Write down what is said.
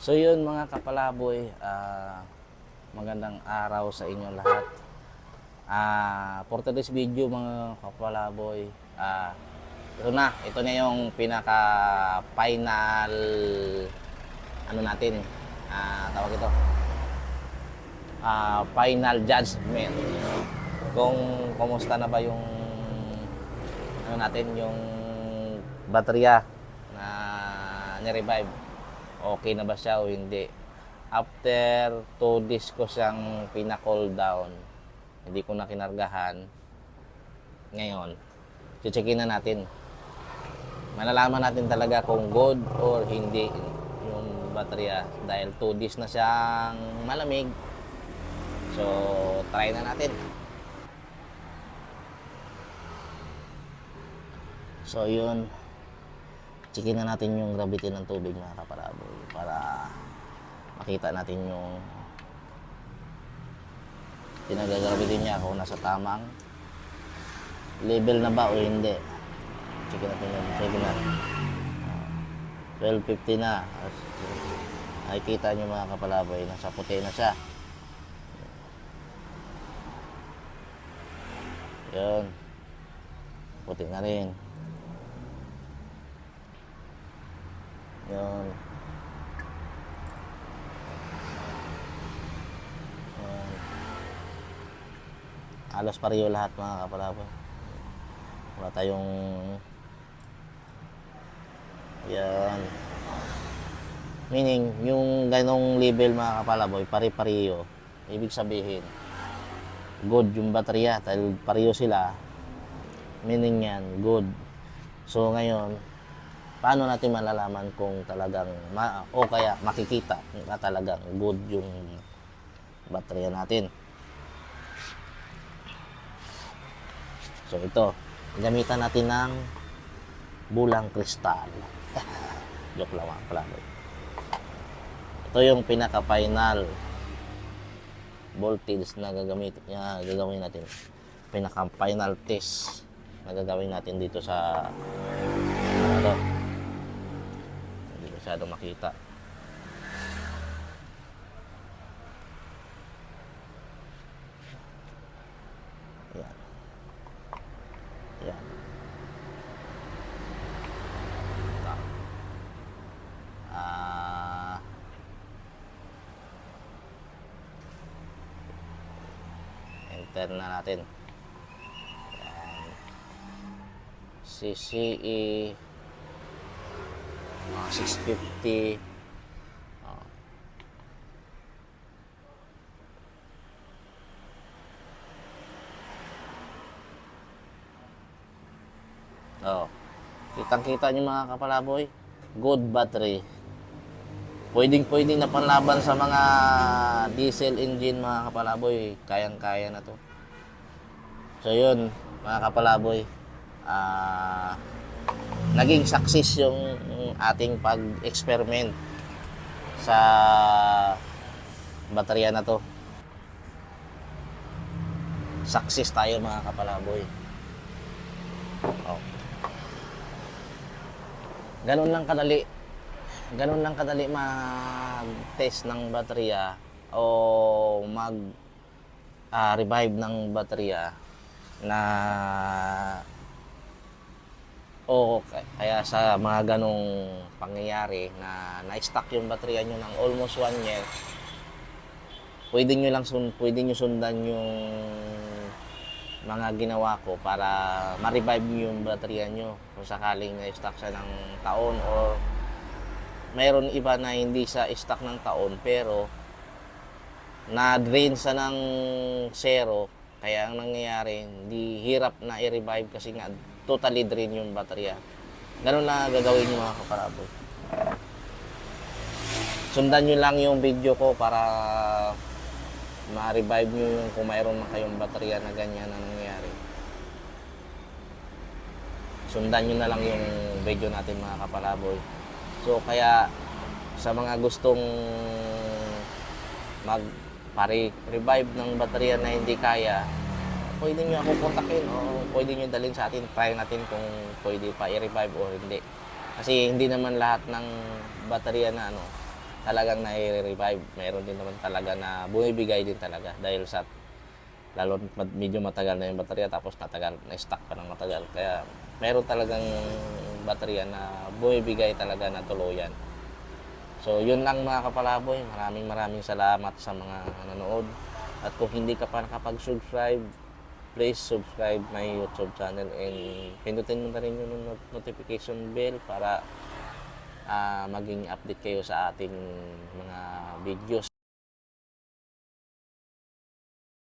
So yun mga kapalaboy, ah, magandang araw sa inyo lahat. Ah, for today's video mga kapalaboy, ah, ito na, ito na yung pinaka final ano natin, ah, tawag ito. Ah, final judgment. Kung kumusta na ba yung ano natin yung baterya na ni-revive okay na ba siya o hindi. After 2 days ko siyang pina-call down, hindi ko na kinargahan. Ngayon, checkin na natin. Malalaman natin talaga kung good or hindi yung baterya dahil 2 days na siyang malamig. So, try na natin. So, yun checkin na natin yung gravity ng tubig mga kaparaboy para makita natin yung pinagagravity niya kung nasa tamang level na ba o hindi. Checkin natin yung Ah, 12.50 na. Nakikita nyo mga kapalaboy nasa puti na siya. Yun. Puti na rin Yun. Yun. Halos pareho lahat mga kapalaboy. Wala tayong yan. Meaning, yung ganong level mga kapalaboy, pare-pareho. Ibig sabihin, good yung baterya dahil pareho sila. Meaning yan, good. So ngayon, paano natin malalaman kung talagang ma o kaya makikita na talagang good yung baterya natin. So ito, gamitan natin ng bulang kristal. Joke lang mga pala. Ito yung pinaka-final voltage na gagamit na gagawin natin. Pinaka-final test na gagawin natin dito sa masyadong makita. Yan. Yan. Ito. Ah. enter na natin. Yan. CCE 650 oh. oh. kitang kita nyo mga kapalaboy good battery. Pwedeng pwedeng na panlaban sa mga diesel engine mga kapalaboy. Kayang kaya na to. So yun mga kapalaboy. Ah naging success yung ating pag-experiment sa baterya na to. Success tayo mga kapalaboy. Oh. Ganun lang kadali. Ganun lang kadali mag-test ng baterya o mag ah, revive ng baterya na o kaya sa mga ganong pangyayari na na-stuck yung baterya nyo ng almost one year, pwede nyo lang sun, pwede nyo sundan yung mga ginawa ko para ma-revive yung baterya nyo kung sakaling na-stuck siya ng taon or mayroon iba na hindi sa stuck ng taon pero na-drain sa ng zero kaya ang nangyayari hindi hirap na i-revive kasi nga totally drain yung baterya. Ganun na gagawin nyo mga kaparaboy. Sundan nyo lang yung video ko para ma-revive nyo yung kung mayroon na kayong baterya na ganyan na nangyayari. Sundan nyo na lang yung video natin mga kapalaboy. So kaya sa mga gustong mag pare revive ng baterya na hindi kaya, pwede nyo ako kontakin o pwede nyo dalhin sa atin. Try natin kung pwede pa i-revive o hindi. Kasi hindi naman lahat ng baterya na ano, talagang nai-revive. Meron din naman talaga na bumibigay din talaga dahil sa lalo medyo matagal na yung baterya tapos natagal na stock pa ng matagal kaya meron talagang baterya na bumibigay talaga na tuluyan so yun lang mga kapalaboy maraming maraming salamat sa mga nanood at kung hindi ka pa nakapag-subscribe please subscribe my YouTube channel and pindutin mo na rin yung not- notification bell para ah, maging update kayo sa ating mga videos